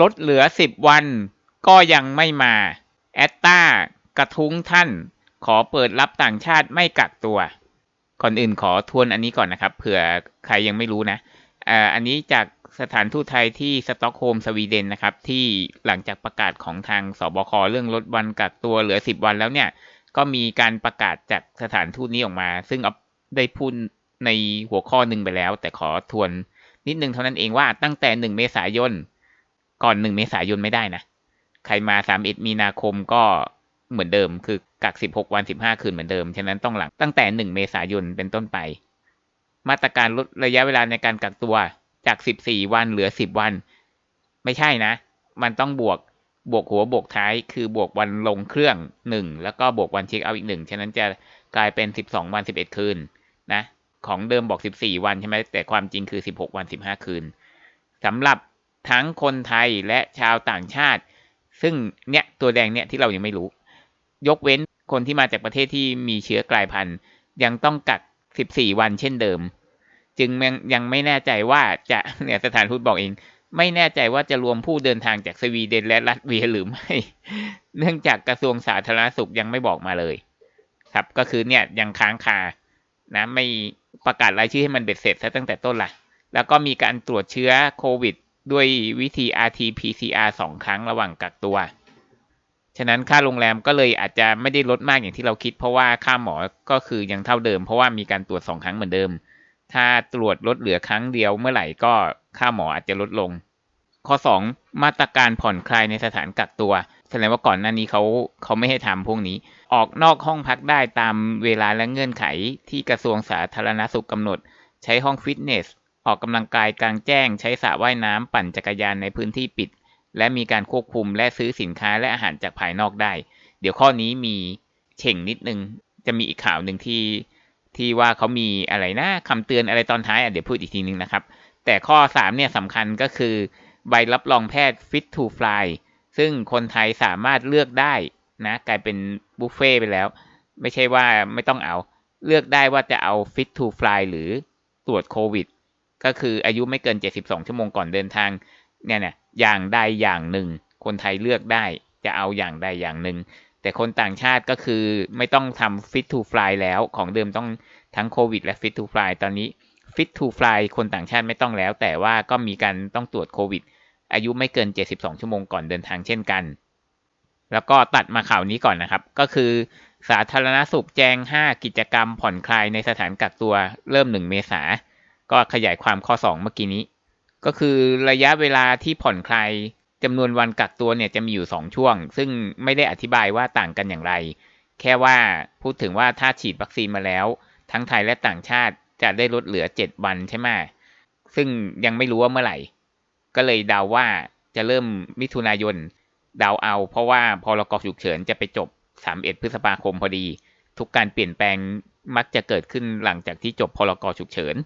ลดเหลือสิบวัน ก็ยังไม่มา แอตตากระทุ้งท่าน ขอเปิดรับต่างชาติไม่กักตัว ก่อนอื่นขอทวนอันนี้ก่อนนะครับ เผื่อใครยังไม่รู้นะอันนี้จากสถานทูตไทยที่สต็อกโฮล์มสวีเดนนะครับ ที่หลังจากประกาศของทางสบคเรื่องลดวันกักตัวเหลือ 10 วันแล้วเนี่ย ก็มีการประกาศจากสถานทูตนี้ออกมา ซึ่งอได้พูดในหัวข้อหนึ่งไปแล้ว แต่ขอทวนนิดนึงเท่านั้นเองว่าตั้งแต่ 1 เมษายน ก่อน1เมษายนไม่ได้นะ ใครมา31มีนาคมก็เหมือนเดิม คือกัก16วัน15คืนเหมือนเดิม ฉะนั้นต้องหลังตั้งแต่1เมษายนเป็นต้นไป มาตรการลดระยะเวลาในการกักตัวจาก14วันเหลือ10วัน ไม่ใช่นะ มันต้องบวกบวกหัวบวกท้าย คือบวกวันลงเครื่อง1แล้วก็บวกวันเช็คเอาอีก1ฉะนั้นจะกลายเป็น12วัน11คืนนะ ของเดิมบอก14วันใช่ไหมแต่ความจริงคือ16วัน15คืนสำหรับ ทั้งคนไทยและชาวต่างชาติ ซึ่งเนี่ยตัวแดงเนี่ยที่เรายังไม่รู้ ยกเว้นคนที่มาจากประเทศที่มีเชื้อกลายพันธุ์ ยังต้องกัก 14 วันเช่นเดิม จึงยังยังไม่แน่ใจว่าจะเนี่ยสถานทูตบอกเอง ไม่แน่ใจว่าจะรวมผู้เดินทางจากสวีเดนและรัสเวียหรือไม่ เนื่องจากกระทรวงสาธารณสุขยังไม่บอกมาเลย ครับก็คือเนี่ยยังค้างคานะไม่ประกาศรายชื่อให้มันเบ็ดเสร็จซะตั้งแต่ต้นละแล้วก็มีการตรวจเชื้อโควิด ด้วยวิธี RT-PCR สองครั้งระหว่างกักตัว ฉะนั้นค่าโรงแรมก็เลยอาจจะไม่ได้ลดมากอย่างที่เราคิด เพราะว่าค่าหมอก็คือยังเท่าเดิม เพราะว่ามีการตรวจสองครั้งเหมือนเดิม ถ้าตรวจลดเหลือครั้งเดียวเมื่อไหร่ก็ค่าหมออาจจะลดลง ข้อ 2 มาตรการผ่อนคลายในสถานกักตัวแสดงว่าก่อนหน้านี้เขาเขาไม่ให้ทำพวกนี้ ออกนอกห้องพักได้ตามเวลาและเงื่อนไขที่กระทรวงสาธารณสุขกำหนด ใช้ห้องฟิตเนส ออกกำลังกายกลางแจ้ง ใช้สระว่ายน้ำปั่นจักรยานในพื้นที่ปิด และมีการควบคุมและซื้อสินค้าและอาหารจากภายนอกได้ เดี๋ยวข้อนี้มีเฉ่งนิดนึง จะมีอีกข่าวหนึ่งที่ที่ว่าเขามีอะไรนะคำเตือนอะไรตอนท้ายอะเดี๋ยวพูดอีกทีนึงนะครับ แต่ข้อ 3 เนี่ยสำคัญก็คือ ใบรับรองแพทย์ Fit to Fly ซึ่งคนไทยสามารถเลือกได้นะกลายเป็นบุฟเฟ่ไปแล้ว ไม่ใช่ว่าไม่ต้องเอา เลือกได้ว่าจะเอา Fit to Fly หรือตรวจโควิด ก็คืออายุไม่เกิน 72 ชั่วโมงก่อนเดินทางเนี่ยเนี่ยอย่างใดอย่างหนึ่ง คนไทยเลือกได้จะเอาอย่างใดอย่างหนึ่ง แต่คนต่างชาติก็คือไม่ต้องทำ Fit to Fly แล้วของเดิมต้องทั้งโควิดและ Fit to Fly ตอนนี้ Fit to Fly คนต่างชาติไม่ต้องแล้ว แต่ว่าก็มีการต้องตรวจโควิด อายุไม่เกิน 72 ชั่วโมงก่อนเดินทางเช่นกัน แล้วก็ตัดมาข่าวนี้ก่อนนะครับ ก็คือสาธารณสุขแจ้ง 5 กิจกรรมผ่อนคลายในสถานกักตัวเริ่ม 1 เมษายน ก็ขยายความข้อ 2 เมื่อกี้นี้ ก็คือระยะเวลาที่ผ่อนคลายจำนวนวันกักตัวเนี่ยจะมีอยู่ 2 ช่วง ซึ่งไม่ได้อธิบายว่าต่างกันอย่างไร แค่ว่าพูดถึงว่าถ้าฉีดวัคซีนมาแล้ว ทั้งไทยและต่างชาติจะได้ลดเหลือ 7 วันใช่ไหมซึ่งยังไม่รู้ว่าเมื่อไหร่ ก็เลยเดาว่าจะเริ่มมิถุนายนเดาเอา เพราะว่าพอรกฉุกเฉินจะไปจบ 31 พฤษภาคมพอดี ทุกการเปลี่ยนแปลงมักจะเกิดขึ้นหลังจากที่จบพรกฉุกเฉิน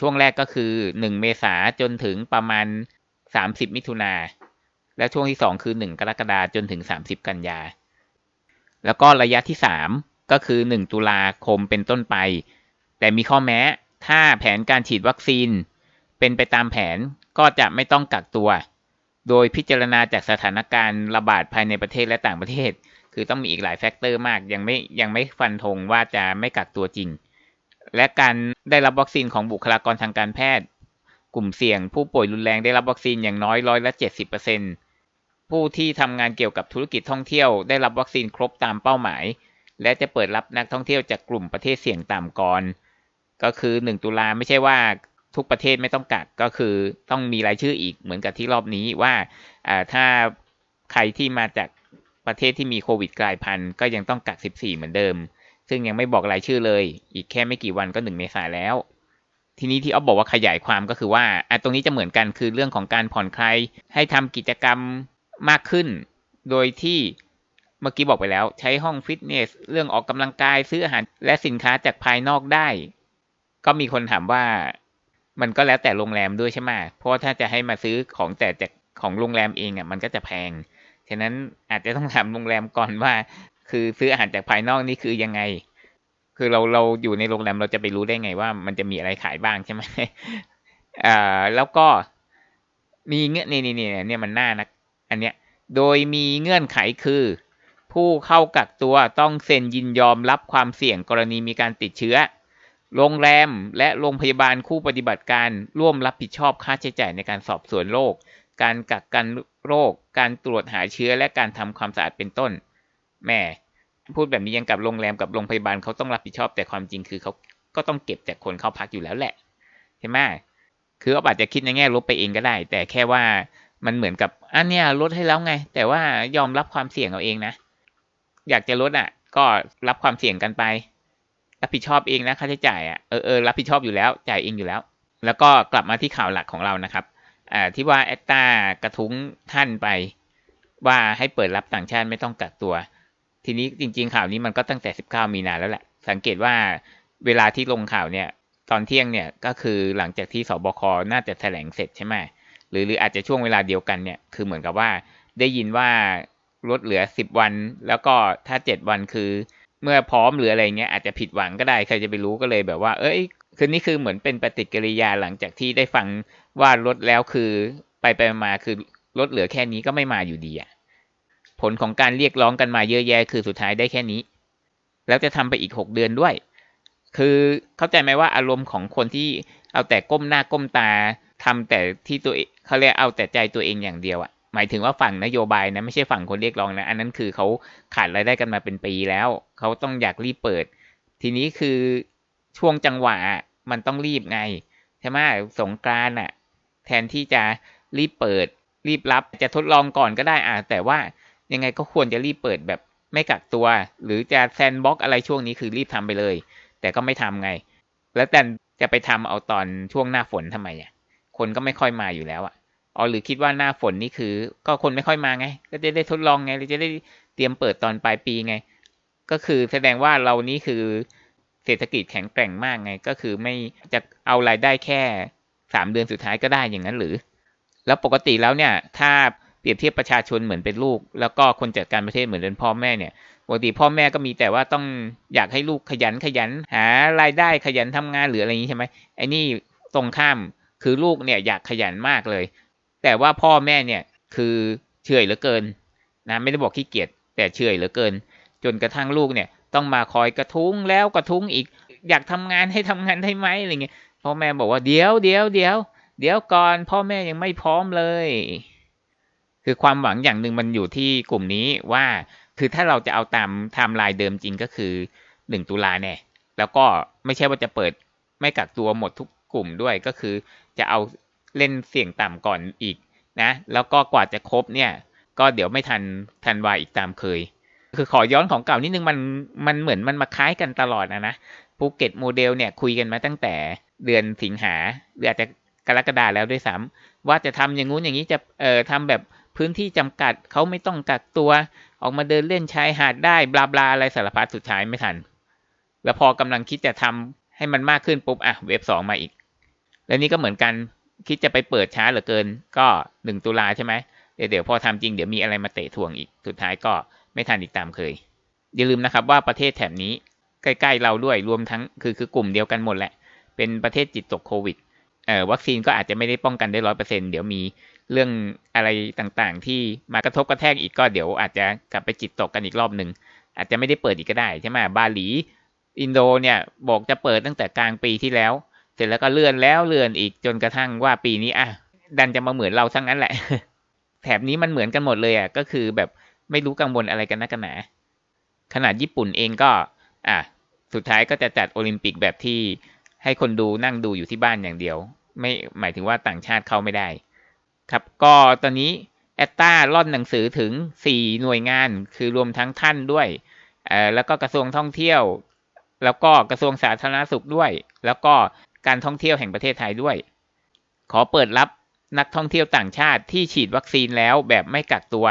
ช่วงแรกก็คือ 1 เมษาจนถึงประมาณ 30 มิถุนาและช่วงที่ 2 คือ 1 กรกฎาจนถึง 30 กันยา แล้วก็ระยะที่ 3 ก็คือ 1 ตุลาคมเป็นต้นไป แต่มีข้อแม้ ถ้าแผนการฉีดวัคซีน เป็นไปตามแผนก็จะไม่ต้องกักตัว โดยพิจารณาจากสถานการณ์ระบาดภายในประเทศและต่างประเทศ คือต้องมีอีกหลายแฟกเตอร์มาก ยังไม่ยังไม่ฟันธงว่าจะไม่กักตัวจริง และการได้รับวัคซีนของบุคลากรทางการแพทย์ กลุ่มเสี่ยง ผู้ป่วยรุนแรงได้รับวัคซีนอย่างน้อยร้อยละเจ็ดสิบเปอร์เซ็นผู้ที่ทำงานเกี่ยวกับธุรกิจท่องเที่ยวได้รับวัคซีนครบตามเป้าหมาย และจะเปิดรับนักท่องเที่ยวจากกลุ่มประเทศเสี่ยงต่ำก่อน ก็คือหนึ่งตุลาไม่ใช่ว่าทุกประเทศไม่ต้องกักก็คือต้องมีรายชื่ออีกเหมือนกับที่รอบนี้ว่าถ้าใครที่มาจากประเทศที่มีโควิดกลายพันธุ์ก็ยังต้องกัก 14 เหมือนเดิม ซึ่งยังไม่บอกรายชื่อเลย อีกแค่ไม่กี่วันก็หนึ่งเมษาแล้ว ทีนี้ที่อ๊อฟบอกว่าขยายความก็คือว่าอะตรงนี้จะเหมือนกันคือเรื่องของการผ่อนคลายให้ทำกิจกรรมมากขึ้น โดยที่เมื่อกี้บอกไปแล้ว ใช้ห้องฟิตเนส เรื่องออกกำลังกายซื้ออาหารและสินค้าจากภายนอกได้ ก็มีคนถามว่ามันก็แล้วแต่โรงแรมด้วยใช่ไหมเพราะถ้าจะให้มาซื้อของแต่จากของโรงแรมเองอะมันก็จะแพง ฉะนั้นอาจจะต้องถามโรงแรมก่อนว่า คือซื้ออาหารจากภายนอกนี่คือยังไง คือเราเราอยู่ในโรงแรมเราจะไปรู้ได้ไงว่า มันจะมีอะไรขายบ้างใช่ไหมอ่าแล้วก็มีเงื่อนนี่นี่นี่เนี่ยมันน่านะอันเนี้ย โดยมีเงื่อนไขคือ ผู้เข้ากักตัวต้องเซ็นยินยอมรับความเสี่ยงกรณีมีการติดเชื้อ โรงแรมและโรงพยาบาลคู่ปฏิบัติการร่วมรับผิดชอบค่าใช้จ่ายในการสอบสวนโรค การกักกันโรค การตรวจหาเชื้อและการทำความสะอาดเป็นต้น แม่พูดแบบนี้ยังกับโรงแรมกับโรงพยาบาลเขาต้องรับผิดชอบแต่ความจริงคือเขาก็ต้องเก็บจากคนเข้าพักอยู่แล้วแหละใช่ไหมคือเขาอาจจะคิดในแง่ลบไปเองก็ได้ แต่แค่ว่ามันเหมือนกับอันเนี้ยลดให้แล้วไง แต่ว่ายอมรับความเสี่ยงเอาเองนะ อยากจะลดอะ ก็รับความเสี่ยงกันไป รับผิดชอบเองนะค่าใช้จ่ายอะเออเออรับผิดชอบอยู่แล้วจ่ายเองอยู่แล้ว แล้วก็กลับมาที่ข่าวหลักของเรานะครับอ่าที่ว่าแอตตากระทุ้งท่านไป ว่าให้เปิดรับต่างชาติไม่ต้องกักตัว ทีนี้จริง ๆ ข่าวนี้มันก็ตั้งแต่ 19 มีนาแล้วแหละ สังเกตว่าเวลาที่ลงข่าวเนี่ย ตอนเที่ยงเนี่ยก็คือหลังจากที่สบคน่าจะแถลงเสร็จใช่ไหมหรือหรืออาจจะช่วงเวลาเดียวกันเนี่ยคือเหมือนกับว่าได้ยินว่าลดเหลือ 10 วัน แล้วก็ถ้า 7 วันคือ เมื่อพร้อมหรืออะไรเงี้ยอาจจะผิดหวังก็ได้ใครจะไปรู้ก็เลยแบบว่า เอ้ยคือนี่คือเหมือนเป็นปฏิกิริยาหลังจากที่ได้ฟังว่าลดแล้วคือไปไปมาคือลดเหลือแค่นี้ก็ไม่มาอยู่ดีอะ ลของการเรียกร้องกันมาเยอะแยะคือสุดท้ายได้แค่นี้ แล้วจะทำไปอีกหกเดือนด้วย คือเข้าใจไหมว่าอารมณ์ของคนที่เอาแต่ก้มหน้าก้มตาทำแต่ที่ตัวเขาเรียกเอาแต่ใจตัวเองอย่างเดียวอะหมายถึงว่าฝั่งนโยบายนะไม่ใช่ฝั่งคนเรียกร้องนะ อันนั้นคือเขาขาดรายได้กันมาเป็นปีแล้ว เขาต้องอยากรีบเปิด ทีนี้คือช่วงจังหวะมันต้องรีบไงใช่ไหมสงกรานอะแทนที่จะรีบเปิด รีบรับจะทดลองก่อนก็ได้อะแต่ว่า ยังไงก็ควรจะรีบเปิดแบบไม่กักตัว หรือจะแซนบ็อกอะไรช่วงนี้คือรีบทำไปเลย แต่ก็ไม่ทำไง แล้วแต่จะไปทำเอาตอนช่วงหน้าฝนทำไมอะคนก็ไม่ค่อยมาอยู่แล้วอะอ๋อหรือคิดว่าหน้าฝนนี่คือ ก็คนไม่ค่อยมาไง ก็จะได้ทดลองไงหรือจะได้เตรียมเปิดตอนปลายปีไง ก็คือแสดงว่าเรานี่คือเศรษฐกิจแข็งแกร่งมากไง ก็คือไม่จะเอารายได้แค่สามเดือนสุดท้ายก็ได้อย่างนั้นหรือ แล้วปกติแล้วเนี่ย ถ้า เปรียบเทียบประชาชนเหมือนเป็นลูก แล้วก็คนจัดการประเทศเหมือนเป็นพ่อแม่เนี่ยปกติพ่อแม่ก็มีแต่ว่าต้องอยากให้ลูกขยันขยัน หารายได้ขยันทำงานหรืออะไรอย่างนี้ใช่ไหมไอ้นี่ตรงข้ามคือลูกเนี่ยอยากขยันมากเลย แต่ว่าพ่อแม่เนี่ยคือเฉยเหลือเกินนะไม่ได้บอกขี้เกียจแต่เฉยเหลือเกิน จนกระทั่งลูกเนี่ยต้องมาคอยกระทุ้งแล้วกระทุ้งอีก อยากทำงานให้ทำงานได้ไหมอะไรเงี้ยพ่อแม่บอกว่าเดี๋ยวเดี๋ยวเดี๋ยวเดี๋ยวก่อนพ่อแม่ยังไม่พร้อมเลย คือความหวังอย่างหนึ่งมันอยู่ที่กลุ่มนี้ว่า คือถ้าเราจะเอาตามไทม์ไลน์เดิมจริงก็คือหนึ่งตุลาแน่แล้วก็ไม่ใช่ว่าจะเปิดไม่กักตัวหมดทุกกลุ่มด้วยก็คือ จะเอาเล่นเสี่ยงต่ำก่อนอีกนะ แล้วก็กว่าจะครบเนี่ย ก็เดี๋ยวไม่ทันทันวายอีกตามเคย คือขอย้อนของเก่านิดนึงมันมันเหมือนมันมาคล้ายกันตลอดนะนะภูเก็ตโมเดลเนี่ยคุยกันมาตั้งแต่เดือนสิงหาหรืออาจจะกรกฎาแล้วด้วยซ้ำว่าจะทำอย่างงู้นอย่างนี้จะเอ่อทำแบบ พื้นที่จำกัดเขาไม่ต้องกักตัว ออกมาเดินเล่นชายหาดได้บลาบลาอะไรสารพัดสุดท้ายไม่ทัน แล้วพอกำลังคิดจะทำให้มันมากขึ้นปุ๊บอะเว็บสองมาอีก แล้วนี่ก็เหมือนกันคิดจะไปเปิดช้าเหลือเกิน ก็หนึ่งตุลาใช่ไหมเดี๋ยวเดี๋ยวพอทำจริงเดี๋ยวมีอะไรมาเตะทวงอีกสุดท้ายก็ไม่ทันอีกตามเคย อย่าลืมนะครับว่าประเทศแถบนี้ใกล้ๆเราด้วยรวมทั้งคือคือกลุ่มเดียวกันหมดแหละ เป็นประเทศจิตตกโควิดเอ่อวัคซีนก็อาจจะไม่ได้ป้องกันได้ร้อยเปอร์เซ็นเดี๋ยวมี เรื่องอะไรต่างๆ ที่มากระทบกระแทกอีกก็เดี๋ยวอาจจะกลับไปจิตตกกันอีกรอบหนึ่งอาจจะไม่ได้เปิดอีกก็ได้ใช่ไหมบาหลี อินโดเนี่ยบอกจะเปิดตั้งแต่กลางปีที่แล้ว เสร็จแล้วก็เลื่อนแล้วเลื่อนอีกจนกระทั่งว่าปีนี้อะดันจะมาเหมือนเราทั้งนั้นแหละ แถบนี้มันเหมือนกันหมดเลยอะก็คือแบบไม่รู้กังวลอะไรกันนักกันหนาขนาดญี่ปุ่นเองก็ อะสุดท้ายก็จะจัดโอลิมปิกแบบที่ให้คนดูนั่งดูอยู่ที่บ้านอย่างเดียว ไม่หมายถึงว่าต่างชาติเข้าไม่ได้ ครับก็ตอนนี้แอตตาล่อนหนังสือถึง 4 หน่วยงาน คือรวมทั้งท่านด้วย แล้วก็กระทรวงท่องเที่ยว แล้วก็กระทรวงสาธารณสุขด้วย แล้วก็การท่องเที่ยวแห่งประเทศไทยด้วย ขอเปิดรับนักท่องเที่ยวต่างชาติที่ฉีดวัคซีนแล้วแบบไม่กักตัว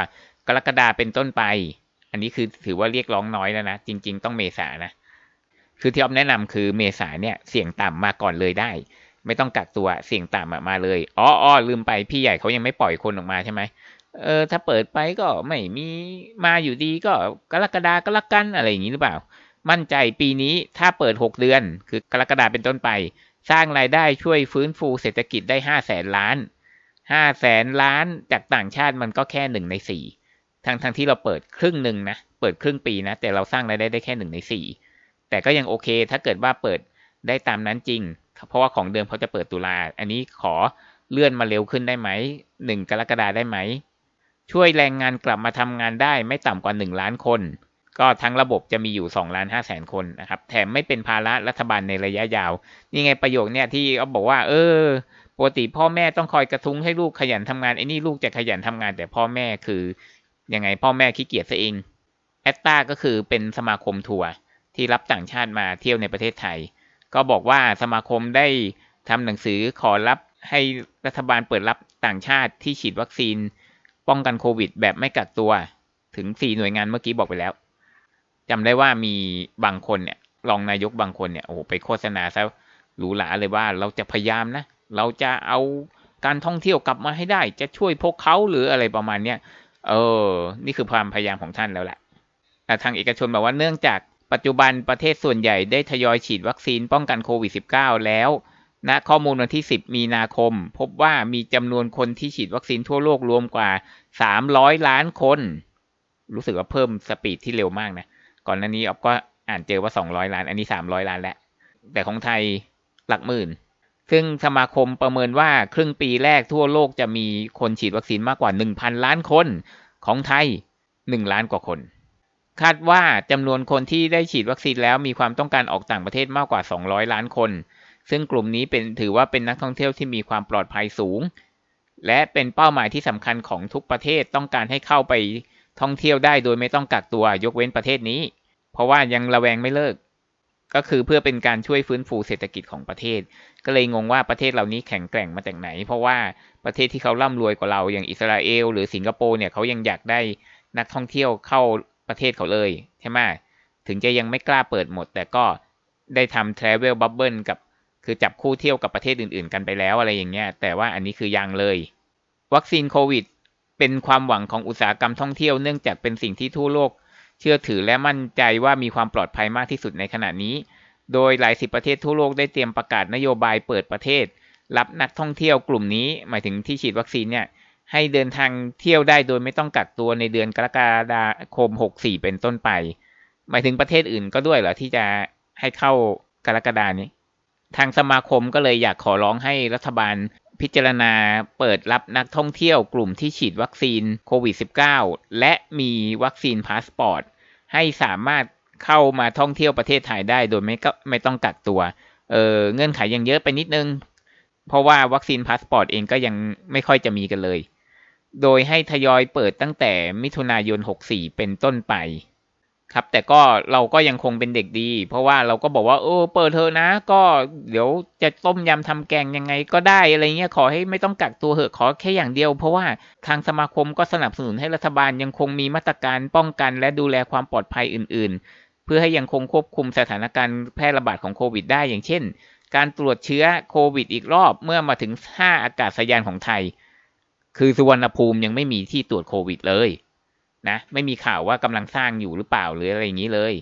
กรกฎาเป็นต้นไป อันนี้คือถือว่าเรียกร้องน้อยแล้วนะ จริง ๆ ต้องเมษานะ คือที่ออมแนะนำคือเมษาเนี่ยเสี่ยงต่ำมาก่อนเลยได้ ไม่ต้องกักตัวเสี่ยงต่ำมาเลยอ๋ออ๋อลืมไปพี่ใหญ่เขายังไม่ปล่อยคนออกมาใช่ไหมเออถ้าเปิดไปก็ไม่มีมาอยู่ดีก็กรกฎาก็ละกันอะไรอย่างนี้หรือเปล่า มั่นใจปีนี้ถ้าเปิด 6 เดือน คือกรกฎาเป็นต้นไป สร้างรายได้ช่วยฟื้นฟูเศรษฐกิจได้5แสนล้านห้าแสนล้านจากต่างชาติมันก็แค่หนึ่งในสี่ทั้งทั้งที่เราเปิดครึ่งหนึ่งนะเปิดครึ่งปีนะ แต่เราสร้างรายได้ได้แค่หนึ่งในสี่แต่ก็ยังโอเคถ้าเกิดว่าเปิดได้ตามนั้นจริง เพราะว่าของเดิมเขาจะเปิดตุลา อันนี้ขอเลื่อนมาเร็วขึ้นได้ไหมหนึ่งกรกฎาได้ไหม ช่วยแรงงานกลับมาทำงานได้ไม่ต่ำกว่าหนึ่งล้านคน ก็ทั้งระบบจะมีอยู่สองล้านห้าแสนคนนะครับ แถมไม่เป็นภาระรัฐบาลในระยะยาว นี่ไงประโยคเนี่ยที่เขาบอกว่า เออ ปกติพ่อแม่ต้องคอยกระทุ้งให้ลูกขยันทำงานไอ้นี่ลูกจะขยันทำงาน แต่พ่อแม่คือยังไงพ่อแม่ขี้เกียจซะเองแอตตาก็คือเป็นสมาคมทัวร์ที่รับต่างชาติมาเที่ยวในประเทศไทย ก็บอกว่าสมาคมได้ทำหนังสือขอรับให้รัฐบาลเปิดรับต่างชาติที่ฉีดวัคซีน ป้องกันโควิด แบบไม่กักตัว ถึงสี่หน่วยงานเมื่อกี้บอกไปแล้วจำได้ว่ามีบางคนเนี่ยรองนายกบางคนเนี่ยโอ้โหไปโฆษณาซะหรูหราเลยว่าเราจะพยายามนะ เราจะเอาการท่องเที่ยวกลับมาให้ได้ จะช่วยพวกเขาหรืออะไรประมาณเนี้ยเออ นี่คือความพยายามของท่านแล้วแหละแต่ทางเอกชนบอกว่าเนื่องจาก ปัจจุบันประเทศส่วนใหญ่ได้ทยอยฉีดวัคซีนป้องกันโควิด -19 แล้วณนะข้อมูลวันที่ 10 มีนาคม พบว่ามีจำนวนคนที่ฉีดวัคซีนทั่วโลกรวมกว่า 300 ล้านคน รู้สึกว่าเพิ่มสปีดที่เร็วมากนะ ก่อนหน้านี้ออฟก็อ่านเจอว่า 200 ล้าน อันนี้ 300 ล้านแล้ว แต่ของไทยหลักหมื่น ซึ่งสมาคมประเมินว่าครึ่งปีแรกทั่วโลกจะมีคนฉีดวัคซีนมากกว่า 1,000 ล้านคน ของไทย 1 ล้านกว่าคน คาดว่าจำนวนคนที่ได้ฉีดวัคซีนแล้วมีความต้องการออกต่างประเทศมากกว่า 200 ล้านคน ซึ่งกลุ่มนี้เป็นถือว่าเป็นนักท่องเที่ยวที่มีความปลอดภัยสูง และเป็นเป้าหมายที่สำคัญของทุกประเทศต้องการให้เข้าไปท่องเที่ยวได้โดยไม่ต้องกักตัวยกเว้นประเทศนี้ เพราะว่ายังระแวงไม่เลิก ก็คือเพื่อเป็นการช่วยฟื้นฟูเศรษฐกิจของประเทศ ก็เลยงงว่าประเทศเหล่านี้แข็งแกร่งมาจากไหน เพราะว่าประเทศที่เขาร่ำรวยกว่าเราอย่างอิสราเอล หรือสิงคโปร์เนี่ยเขายังอยากได้นักท่องเที่ยวเข้า ประเทศเขาเลยใช่ไหมถึงจะยังไม่กล้าเปิดหมด แต่ก็ได้ทำ travel bubble กับคือจับคู่เที่ยวกับประเทศอื่นๆ กันไปแล้วอะไรอย่างเงี้ย แต่ว่าอันนี้คือยังเลย วัคซีนโควิด เป็นความหวังของอุตสาหกรรมท่องเที่ยวเนื่องจากเป็นสิ่งที่ทั่วโลก เชื่อถือและมั่นใจว่ามีความปลอดภัยมากที่สุดในขณะนี้ โดยหลายสิบประเทศทั่วโลกได้เตรียมประกาศนโยบายเปิดประเทศ รับนักท่องเที่ยวกลุ่มนี้ หมายถึงที่ฉีดวัคซีนเนี่ย ให้เดินทางเที่ยวได้โดยไม่ต้องกักตัวในเดือนกรกฎาคม 64 เป็นต้นไป หมายถึงประเทศอื่นก็ด้วยเหรอที่จะให้เข้ากรกฎานี้ ทางสมาคมก็เลยอยากขอร้องให้รัฐบาลพิจารณาเปิดรับนักท่องเที่ยวกลุ่มที่ฉีดวัคซีนโควิด -19 และมีวัคซีนพาสปอร์ตให้สามารถเข้ามาท่องเที่ยวประเทศไทยได้โดยไม่ก็ไม่ต้องกักตัว เออเงื่อนไขยังเยอะไปนิดนึง เพราะว่าวัคซีนพาสปอร์ตเองก็ยังไม่ค่อยจะมีกันเลย โดยให้ทยอยเปิดตั้งแต่มิถุนายน 64 เป็นต้นไป ครับ แต่ก็เราก็ยังคงเป็นเด็กดี เพราะว่าเราก็บอกว่าเออเปิดเธอนะ ก็เดี๋ยวจะต้มยำทำแกงยังไงก็ได้อะไรเงี้ยขอให้ไม่ต้องกักตัวเหอะขอแค่อย่างเดียว เพราะว่าทางสมาคมก็สนับสนุนให้รัฐบาลยังคงมีมาตรการป้องกันและดูแลความปลอดภัยอื่น ๆ เพื่อให้ยังคงควบคุมสถานการณ์แพร่ระบาดของโควิด ได้อย่างเช่น การตรวจเชื้อโควิด อีกรอบเมื่อมาถึงท่าอากาศยานของไทย คือสุวรรณภูมิยังไม่มีที่ตรวจโควิดเลยนะไม่มีข่าวว่ากำลังสร้างอยู่หรือเปล่าหรืออะไรอย่างนี้เลย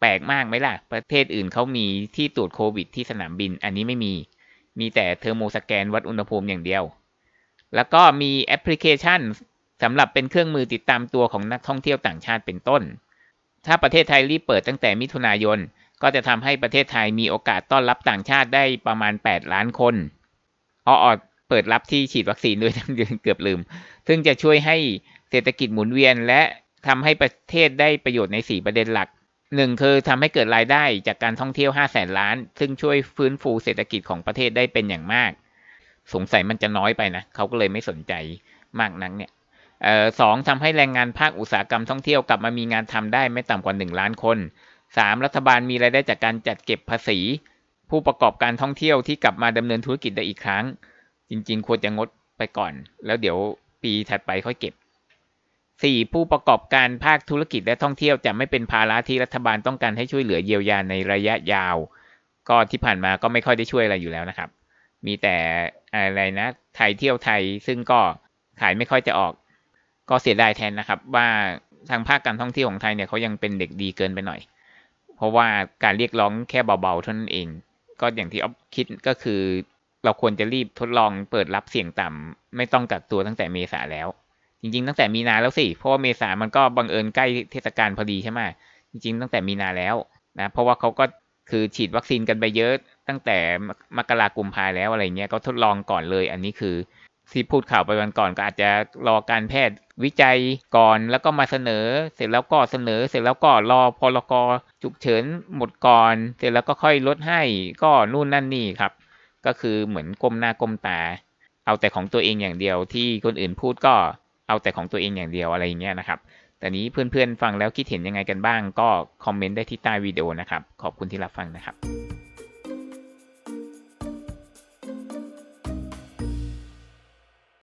แปลกมากไหมล่ะ ประเทศอื่นเขามีที่ตรวจโควิดที่สนามบิน อันนี้ไม่มี มีแต่เทอร์โมสแกนวัดอุณหภูมิอย่างเดียว แล้วก็มีแอปพลิเคชันสำหรับเป็นเครื่องมือติดตามตัวของนักท่องเที่ยวต่างชาติเป็นต้น ถ้าประเทศไทยรีบเปิดตั้งแต่มิถุนายน ก็จะทำให้ประเทศไทยมีโอกาสต้อนรับต่างชาติได้ประมาณ 8 ล้านคนอ๋อ เปิดรับที่ฉีดวัคซีนด้วยเกือบลืม ซึ่งจะช่วยให้เศรษฐกิจหมุนเวียน และทำให้ประเทศได้ประโยชน์ใน 4 ประเด็นหลักหนึ่งคือทำให้เกิดรายได้จากการท่องเที่ยว 5 0 0แสนล้าน ซึ่งช่วยฟื้นฟูเศรษฐกิจของประเทศได้เป็นอย่างมาก สงสัยมันจะน้อยไปนะ เขาก็เลยไม่สนใจมากนักเนี่ยออสองทำให้แรงงานภาคอุตสาหกรรมท่องเที่ยวกลับมามีงานทำได้ไม่ต่ำกว่า 1 ล้านคนสามรัฐบาลมีรายได้จากการจัดเก็บภาษี ผู้ประกอบการท่องเที่ยวที่กลับมาดำเนินธุรกิจได้อีกครั้ง จริงๆ ควรจะงดไปก่อน แล้วเดี๋ยวปีถัดไปค่อยเก็บ 4. ผู้ประกอบการภาคธุรกิจและท่องเที่ยวจะไม่เป็นภาระที่รัฐบาลต้องการให้ช่วยเหลือเยียวยาในระยะยาว ก็ที่ผ่านมาก็ไม่ค่อยได้ช่วยอะไรอยู่แล้วนะครับ มีแต่อะไรนะไทยเที่ยวไทยซึ่งก็ขายไม่ค่อยจะออก ก็เสียดายแทนนะครับ ว่าทางภาคการท่องเที่ยวของไทยเนี่ยเขายังเป็นเด็กดีเกินไปหน่อย เพราะว่าการเรียกร้องแค่เบาๆเท่านั้นเอง ก็อย่างที่อ๊อฟคิดก็คือ เราควรจะรีบทดลองเปิดรับเสี่ยงต่ำไม่ต้องกักตัวตั้งแต่เมษาแล้ว จริง ๆ ตั้งแต่มีนาแล้วสิเพราะว่าเมษามันก็บังเอิญใกล้เทศกาลพอดีใช่ไหมจริง ๆ ตั้งแต่มีนาแล้วนะเพราะว่าเขาก็คือฉีดวัคซีนกันไปเยอะตั้งแต่มกรากุมภายแล้วอะไรเงี้ยก็ทดลองก่อนเลย อันนี้คือที่พูดข่าวไปวันก่อนก็อาจจะรอการแพทย์วิจัยก่อนแล้วก็มาเสนอ เสร็จแล้วก็เสนอ เสร็จแล้วก็รอพลกฉุกเฉินหมดก่อน เสร็จแล้วก็ค่อยลดให้ก็นู่นนั่นนี่ครับ ก็คือเหมือนก้มหน้าก้มตา เอาแต่ของตัวเองอย่างเดียวที่คนอื่นพูดก็เอาแต่ของตัวเองอย่างเดียวอะไรอย่างเงี้ยนะครับ แต่นี้เพื่อนๆฟังแล้วคิดเห็นยังไงกันบ้าง ก็คอมเมนต์ได้ที่ใต้วิดีโอนะครับ ขอบคุณที่รับฟังนะครับ